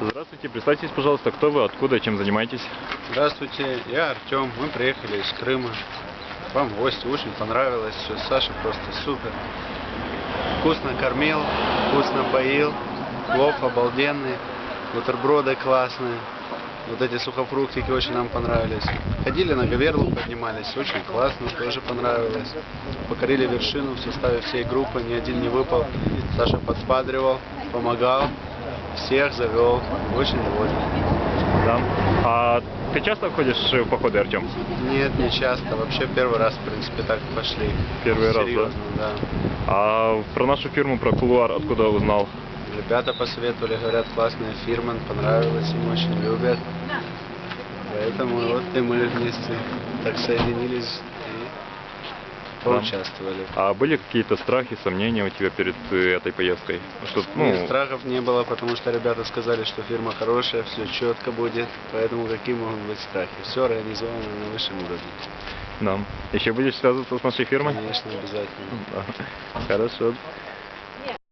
Здравствуйте, представьтесь, пожалуйста, кто вы, откуда, чем занимаетесь? Здравствуйте, я Артем. Мы приехали из Крыма. Вам в гости очень понравилось. Все, Саша просто супер. Вкусно кормил, вкусно поил. Плов обалденный. Бутерброды классные. Вот эти сухофруктики очень нам понравились. Ходили на Говерлу, поднимались. Очень классно, тоже понравилось. Покорили вершину в составе всей группы. Ни один не выпал. Саша подбадривал, помогал. Всех завел. Очень доволен. Да. А ты часто ходишь в походы, Артем? Нет, не часто. Вообще первый раз, в принципе, так пошли. Первый раз, да? Серьезно, да? А про нашу фирму, про кулуар, откуда узнал? Ребята посоветовали, говорят, классная фирма, понравилась, им очень любят. Поэтому вот и мы вместе так соединились и поучаствовали. А были какие-то страхи, сомнения у тебя перед э, этой поездкой? Что, ну, Нет, страхов не было, потому что ребята сказали, что фирма хорошая, все четко будет, поэтому какие могут быть страхи? Все организовано на высшем уровне. да. Еще будешь связываться с нашей фирмой? Конечно, обязательно. Да. Хорошо.